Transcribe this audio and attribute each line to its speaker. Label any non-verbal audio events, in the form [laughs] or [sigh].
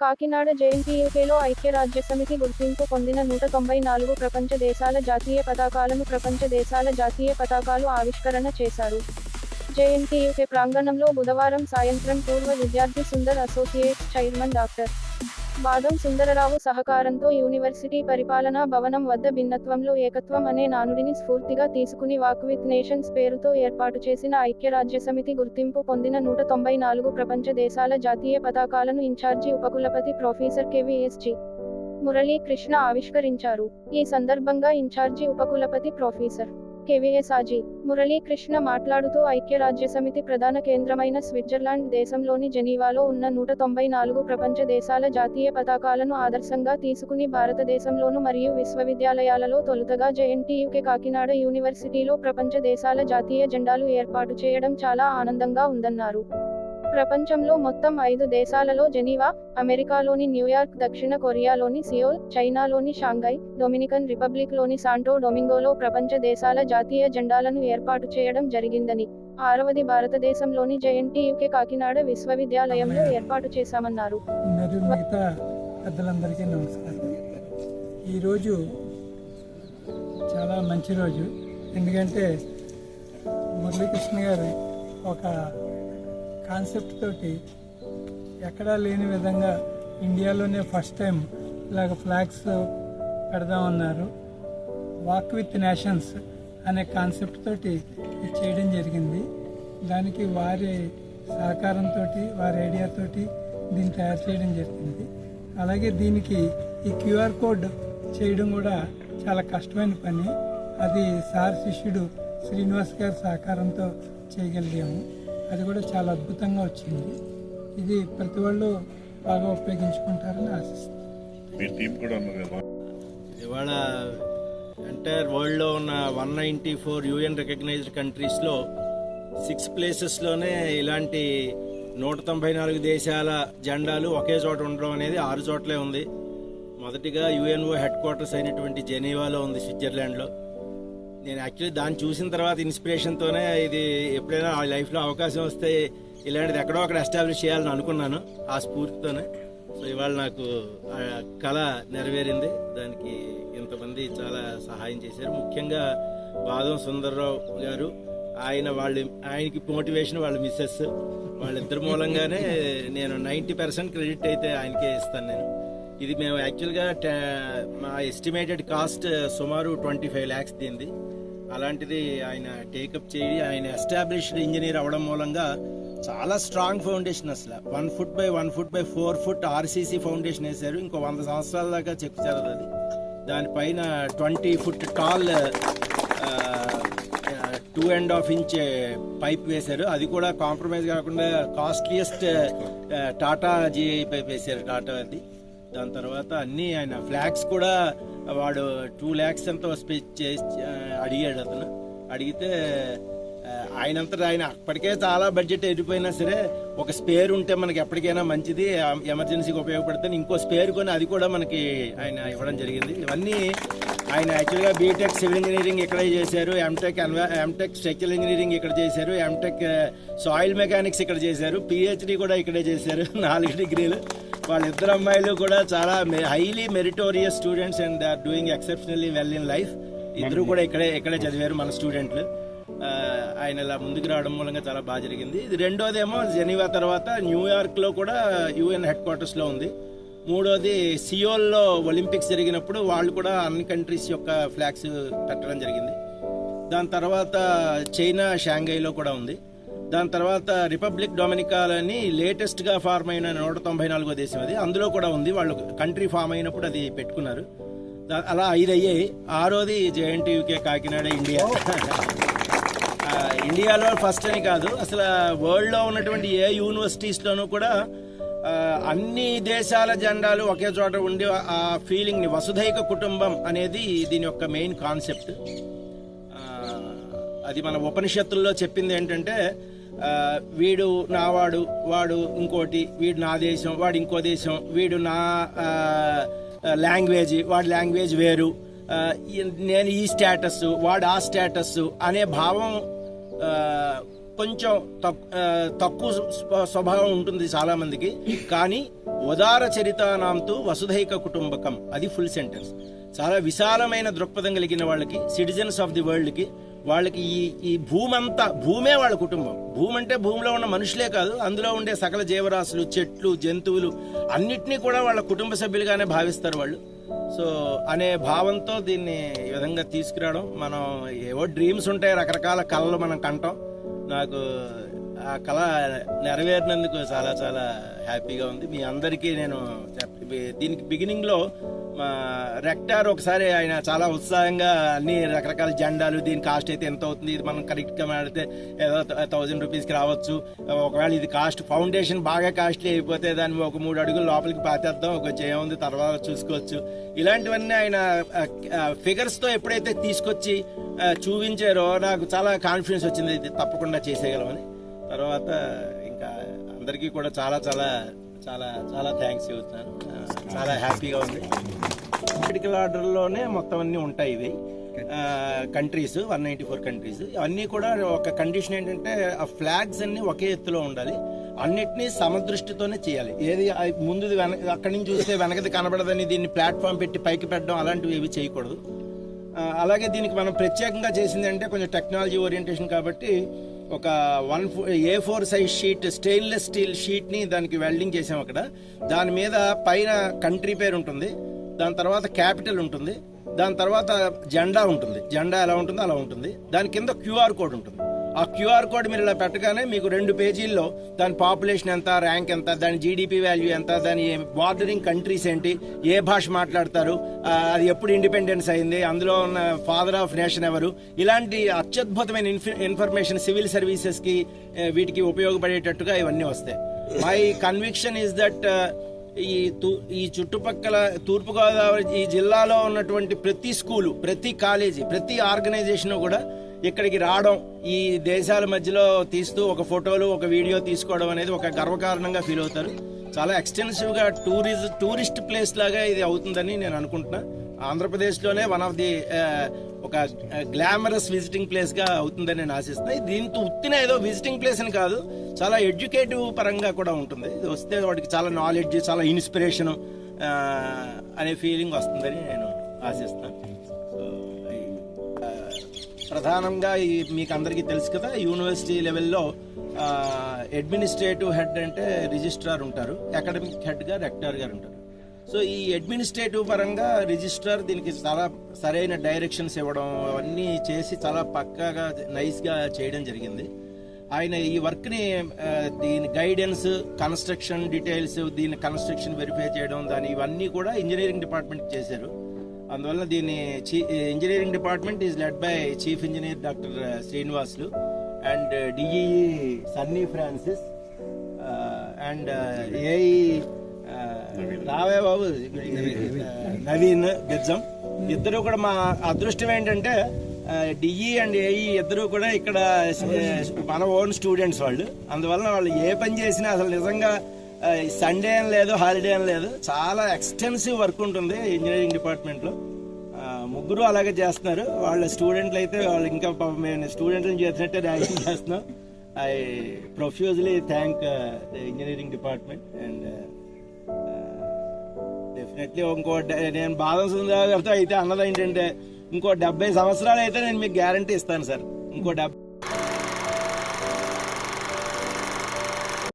Speaker 1: కాకినాడ జేఎన్టీయూకేలో ఐక్యరాజ్య సమితి గుర్తింపు పొందిన నూట తొంభై నాలుగు ప్రపంచ దేశాల జాతీయ పతాకాలను ప్రపంచ దేశాల జాతీయ పతాకాలు ఆవిష్కరణ చేశారు. జేఎన్టీయూకే ప్రాంగణంలో బుధవారం సాయంత్రం పూర్వ విద్యార్థి సుందర్ అసోసియేట్స్ చైర్మన్ డాక్టర్ బాదం సుందరరావు సహకారంతో యూనివర్సిటీ పరిపాలనా భవనం వద్ద భిన్నత్వంలో ఏకత్వం అనే నానుడిని స్ఫూర్తిగా తీసుకుని వాక్ విత్ నేషన్స్ పేరుతో ఏర్పాటు చేసిన ఐక్యరాజ్యసమితి గుర్తింపు పొందిన నూట తొంభై నాలుగు ప్రపంచ దేశాల జాతీయ పతాకాలను ఇన్ఛార్జి ఉపకులపతి professor K V S G Muralikrishna ఆవిష్కరించారు. ఈ సందర్భంగా ఇన్ఛార్జి ఉపకులపతి ప్రొఫెసర్ కెవిఎస్ఆజీ మురళీకృష్ణ మాట్లాడుతూ ఐక్యరాజ్యసమితి ప్రధాన కేంద్రమైన స్విట్జర్లాండ్ దేశంలోని జెనీవాలో ఉన్న నూట తొంభై నాలుగు ప్రపంచ దేశాల జాతీయ పతాకాలను ఆదర్శంగా తీసుకుని భారతదేశంలోను మరియు విశ్వవిద్యాలయాలలో తొలుతగా జేఎన్టీయుకే కాకినాడ యూనివర్సిటీలో ప్రపంచ దేశాల జాతీయ జెండాలు ఏర్పాటు చేయడం చాలా ఆనందంగా ఉందన్నారు. ప్రపంచంలో మొత్తం ఐదు దేశాలలో జెనీవా అమెరికాలోని న్యూయార్క్ దక్షిణ కొరియాలోని సియోల్ చైనాలోని షాంఘై డొమినికన్ రిపబ్లిక్లోని సాంటో డొమింగోలో ప్రపంచ దేశాల జాతీయ జెండాలను ఏర్పాటు చేయడం జరిగిందని ఆరవది భారతదేశంలోని జేఎన్టీయూకే కాకినాడ విశ్వవిద్యాలయంలో ఏర్పాటు చేశామన్నారు.
Speaker 2: పెద్దలందరికీ నమస్కారం. ఈరోజు చాలా మంచి రోజు. ఎందుకంటే మురళీకృష్ణ గారు ఒక కాన్సెప్ట్ తోటి ఎక్కడా లేని విధంగా ఇండియాలోనే ఫస్ట్ టైం ఇలాగ ఫ్లాగ్స్ పెడదామన్నారు. వాక్ విత్ నేషన్స్ అనే కాన్సెప్ట్ తోటి ఇది చేయడం జరిగింది. దానికి వారి సహకారంతో వారి ఐడియాతోటి దీన్ని తయారు చేయడం జరిగింది. అలాగే దీనికి ఈ క్యూఆర్ కోడ్ చేయడం కూడా చాలా కష్టమైన పని. అది సార్ శిష్యుడు శ్రీనివాస్ గారి సహకారంతో చేయగలిగాము. అది కూడా చాలా అద్భుతంగా వచ్చింది. ఇది ప్రతి వాళ్ళు బాగా ఉపయోగించుకుంటారని ఆశిస్తున్నాను
Speaker 3: మీ టీం కూడా ఉన్నారు కదా?
Speaker 4: ఇవాళ ఎంటైర్ వరల్డ్లో ఉన్న one ninety four UN recognised కంట్రీస్లో సిక్స్ ప్లేసెస్లోనే ఇలాంటి నూట తొంభై నాలుగు దేశాల జెండాలు ఒకే చోట ఉండడం అనేది ఆరు చోట్లే ఉంది. మొదటిగా యుఎన్ఓ హెడ్ క్వార్టర్స్ అయినటువంటి జెనీవాలో ఉంది స్విట్జర్లాండ్లో. నేను యాక్చువల్లీ దాన్ని చూసిన తర్వాత ఇన్స్పిరేషన్తోనే ఇది ఎప్పుడైనా ఆ లైఫ్లో అవకాశం వస్తే ఇలాంటిది ఎక్కడో అక్కడ ఎస్టాబ్లిష్ చేయాలని అనుకున్నాను ఆ స్ఫూర్తితోనే. సో ఇవాళ నాకు ఆ కళ నెరవేరింది. దానికి ఇంతమంది చాలా సహాయం చేశారు. ముఖ్యంగా బాదం సుందర్రావు గారు ఆయన వాళ్ళు ఆయనకి మోటివేషన్ వాళ్ళ మిస్సెస్ వాళ్ళిద్దరి మూలంగానే నేను నైంటీ పర్సెంట్ క్రెడిట్ అయితే ఆయనకే ఇస్తాను నేను. ఇది మేము యాక్చువల్గా మా ఎస్టిమేటెడ్ కాస్ట్ సుమారు ట్వంటీ ఫైవ్ ల్యాక్స్ దీనిది. అలాంటిది ఆయన టేకప్ చేయి ఆయన ఎస్టాబ్లిష్డ్ ఇంజనీర్ అవడం మూలంగా చాలా స్ట్రాంగ్ ఫౌండేషన్ అసలు. One foot by one foot by four foot RCC foundation వేశారు. ఇంకో వంద సంవత్సరాల దాకా చెక్కుతారు అది. దానిపైన twenty foot tall two and half inch pipe వేశారు. అది కూడా కాంప్రమైజ్ కాకుండా కాస్ట్లీయెస్ట్ టాటా జీఐ పైప్ వేశారు టాటా అది. దాని తర్వాత అన్ని ఆయన ఫ్లాగ్స్ కూడా వాడు టూ ల్యాక్స్ ఎంతో స్పెచ్ చేసి అడిగాడు అతను. అడిగితే ఆయనంత ఆయనంతటా ఆయన అప్పటికే చాలా బడ్జెట్ ఎరిపోయినా సరే ఒక స్పేర్ ఉంటే మనకి ఎప్పటికైనా మంచిది. ఎమర్జెన్సీకి ఉపయోగపడితే ఇంకో స్పేర్ కొని అది కూడా మనకి ఆయన ఇవ్వడం జరిగింది. ఇవన్నీ ఆయన యాక్చువల్గా బీటెక్ సివిల్ ఇంజనీరింగ్ ఇక్కడే చేశారు. ఎంటెక్ ఎంటెక్ స్ట్రక్చరల్ ఇంజనీరింగ్ ఇక్కడ చేశారు. ఎంటెక్ సాయిల్ మెకానిక్స్ ఇక్కడ చేశారు. పిహెచ్డి కూడా ఇక్కడే చేశారు. [laughs] నాలుగు డిగ్రీలు. వాళ్ళిద్దరు అమ్మాయిలు కూడా చాలా highly meritorious students and they are doing exceptionally well in life ఇద్దరు కూడా ఇక్కడే ఇక్కడే చదివారు మన స్టూడెంట్లు ఆయన ఇలా ముందుకు రావడం మూలంగా చాలా బాగా జరిగింది. ఇది రెండోదేమో జెనీవా తర్వాత న్యూయార్క్లో కూడా యుఎన్ హెడ్ క్వార్టర్స్లో ఉంది. మూడోది సియోల్లో ఒలింపిక్స్ జరిగినప్పుడు వాళ్ళు కూడా అన్ని కంట్రీస్ యొక్క ఫ్లాగ్స్ పెట్టడం జరిగింది. దాని తర్వాత చైనా షాంఘైలో కూడా ఉంది. దాని తర్వాత రిపబ్లిక్ డొమినికాలని లేటెస్ట్గా ఫార్మ్ అయిన నూట తొంభై నాలుగో దేశం అది. అందులో కూడా ఉంది. వాళ్ళు కంట్రీ ఫామ్ అయినప్పుడు అది పెట్టుకున్నారు. అలా ఐదు అయ్యాయి ఆరోది J N T U K Kakinada India. ఇండియాలో ఫస్ట్ అని కాదు. అసలు వరల్డ్లో ఉన్నటువంటి ఏ యూనివర్సిటీస్ లోనూ కూడా అన్ని దేశాల జెండాలు ఒకే చోట ఉండి ఆ ఫీలింగ్ని వసుధైక కుటుంబం అనేది దీని యొక్క మెయిన్ కాన్సెప్ట్. అది మన ఉపనిషత్తుల్లో చెప్పింది ఏంటంటే వీడు నావాడు వాడు ఇంకోటి వీడు నా దేశం వాడు ఇంకో దేశం వీడు నా లాంగ్వేజ్ వాడి లాంగ్వేజ్ వేరు. నేను ఈ స్టేటస్ వాడు ఆ స్టేటస్ అనే భావం కొంచెం తక్కువ స్వభావం ఉంటుంది చాలా మందికి కానీ ఉదార చరితానాంతో వసుధైక కుటుంబకం అది ఫుల్ సెంటెన్స్. చాలా విశాలమైన దృక్పథం కలిగిన వాళ్ళకి సిటిజన్స్ ఆఫ్ ది వరల్డ్కి వాళ్ళకి ఈ ఈ భూమి అంతా భూమే వాళ్ళ కుటుంబం. భూమి అంటే భూమిలో ఉన్న మనుషులే కాదు అందులో ఉండే సకల జీవరాశులు చెట్లు జంతువులు అన్నిటినీ కూడా వాళ్ళ కుటుంబ సభ్యులుగానే భావిస్తారు వాళ్ళు. సో అనే భావంతో దీన్ని ఈ విధంగా తీసుకురావడం మనం ఏవో డ్రీమ్స్ ఉంటాయి రకరకాల కళలు మనం కంటాం. నాకు ఆ కళ నెరవేరినందుకు చాలా చాలా హ్యాపీగా ఉంది. మీ అందరికీ నేను చెప్- దీనికి బిగినింగ్లో రెక్టార్ ఒకసారి ఆయన చాలా ఉత్సాహంగా అన్ని రకరకాల జెండాలు దీని కాస్ట్ అయితే ఎంత అవుతుంది ఇది మనం కరెక్ట్గా మాడితే ఏదో థౌజండ్ రూపీస్కి రావచ్చు. ఒకవేళ ఇది కాస్ట్ ఫౌండేషన్ బాగా కాస్ట్లీ అయిపోతే దాన్ని ఒక మూడు అడుగులు లోపలికి పాతేద్దాం ఒక ఉంది తర్వాత చూసుకోవచ్చు. ఇలాంటివన్నీ ఆయన ఫిగర్స్తో ఎప్పుడైతే తీసుకొచ్చి చూపించారో నాకు చాలా కాన్ఫిడెన్స్ వచ్చింది ఇది తప్పకుండా చేసేయగలమని. తర్వాత ఇంకా అందరికీ కూడా చాలా చాలా చాలా చాలా థ్యాంక్స్ చెబుతున్నాను. చాలా హ్యాపీగా ఉంది. మెడికల్ ఆర్డర్లోనే మొత్తం అన్నీ ఉంటాయి ఇవి. Countries one ninety four countries అన్నీ కూడా ఒక కండిషన్ ఏంటంటే ఆ ఫ్లాగ్స్ అన్ని ఒకే ఎత్తులో ఉండాలి. అన్నిటినీ సమదృష్టితోనే చేయాలి. ఏది ముందుది వెన అక్కడి నుంచి చూస్తే వెనకది కనబడదని దీన్ని ప్లాట్ఫామ్ పెట్టి పైకి పెట్టడం అలాంటివి ఏవి చేయకూడదు. అలాగే దీనికి మనం ప్రత్యేకంగా చేసింది అంటే కొంచెం టెక్నాలజీ ఓరియంటేషన్ కాబట్టి ఒక one A four size sheet stainless steel షీట్ని దానికి వెల్డింగ్ చేసాం అక్కడ. దాని మీద పైన కంట్రీ పేరు ఉంటుంది. దాని తర్వాత క్యాపిటల్ ఉంటుంది. దాని తర్వాత జెండా ఉంటుంది. జెండా ఎలా ఉంటుందో అలా ఉంటుంది. దాని కింద క్యూఆర్ కోడ్ ఉంటుంది. ఆ క్యూఆర్ కోడ్ మీరు ఇలా పెట్టగానే మీకు రెండు పేజీల్లో దాని పాపులేషన్ ఎంత ర్యాంక్ ఎంత దాని జీడిపి వాల్యూ ఎంత దాని బార్డరింగ్ కంట్రీస్ ఏంటి ఏ భాష మాట్లాడతారు అది ఎప్పుడు ఇండిపెండెన్స్ అయింది అందులో ఉన్న ఫాదర్ ఆఫ్ నేషన్ ఎవరు ఇలాంటి అత్యద్భుతమైన ఇన్ఫ- ఇన్ఫర్మేషన్ సివిల్ సర్వీసెస్కి వీటికి ఉపయోగపడేటట్టుగా ఇవన్నీ వస్తాయి. మై కన్విక్షన్ ఇస్ దట్ ఈ తూ- ఈ చుట్టుపక్కల తూర్పుగోదావరి ఈ జిల్లాలో ఉన్నటువంటి ప్రతి స్కూలు ప్రతి కాలేజీ ప్రతి ఆర్గనైజేషన్ కూడా ఇక్కడికి రావడం ఈ దేశాల మధ్యలో తీస్తూ ఒక ఫోటోలు ఒక వీడియో తీసుకోవడం అనేది ఒక గర్వకారణంగా ఫీల్ అవుతారు. చాలా ఎక్స్టెన్సివ్గా టూరిజ్ టూరిస్ట్ ప్లేస్ లాగా ఇది అవుతుందని నేను అనుకుంటున్నా. ఆంధ్రప్రదేశ్లోనే వన్ ఆఫ్ ది ఒక గ్లామరస్ విజిటింగ్ ప్లేస్గా అవుతుందని నేను ఆశిస్తున్నా. దీంతో ఉత్తిన ఏదో విజిటింగ్ ప్లేస్ అని కాదు చాలా ఎడ్యుకేటివ్ పరంగా కూడా ఉంటుంది. ఇది వస్తే వాడికి చాలా నాలెడ్జ్ చాలా ఇన్స్పిరేషన్ అనే ఫీలింగ్ వస్తుందని నేను ఆశిస్తాను సో ప్రధానంగా ఈ మీకు అందరికీ తెలుసు కదా యూనివర్సిటీ లెవెల్లో అడ్మినిస్ట్రేటివ్ హెడ్ అంటే రిజిస్ట్రార్ ఉంటారు అకాడమిక్ హెడ్గా రెక్టార్ గారు ఉంటారు. సో ఈ అడ్మినిస్ట్రేటివ్ పరంగా రిజిస్ట్రార్ దీనికి చాలా సరైన డైరెక్షన్స్ ఇవ్వడం అవన్నీ చేసి చాలా పక్కాగా నైస్గా చేయడం జరిగింది. ఆయన ఈ వర్క్ని దీని గైడెన్స్ కన్స్ట్రక్షన్ డీటెయిల్స్ దీని కన్స్ట్రక్షన్ వెరిఫై చేయడం దాని ఇవన్నీ కూడా ఇంజనీరింగ్ డిపార్ట్మెంట్ చేశారు. అందువల్ల దీన్ని engineering department is led by chief engineer doctor Srinivasulu and D E Sunny Francis and A E రావే బాబు నవీన్ బెజ్జం ఇద్దరు కూడా మా అదృష్టం ఏంటంటే డిఈ అండ్ ఏఈ ఇద్దరు కూడా ఇక్కడ మన ఓన్ స్టూడెంట్స్ వాళ్ళు. అందువల్ల వాళ్ళు ఏ పని చేసినా అసలు నిజంగా సండే అని లేదు హాలిడే అని లేదు. చాలా ఎక్స్టెన్సివ్ వర్క్ ఉంటుంది ఇంజనీరింగ్ డిపార్ట్మెంట్లో ముగ్గురు అలాగే చేస్తున్నారు. వాళ్ళ స్టూడెంట్లు అయితే వాళ్ళు ఇంకా మేము స్టూడెంట్లను చేసినట్టే ర్యాగింగ్ చేస్తున్నాం. I profusely thank engineering department and definitely ఇంకో నేను బాధ సుందర అయితే అన్నది ఏంటంటే ఇంకో డెబ్బై సంవత్సరాలు అయితే నేను మీకు గ్యారంటీ ఇస్తాను సార్ ఇంకో డెబ్బై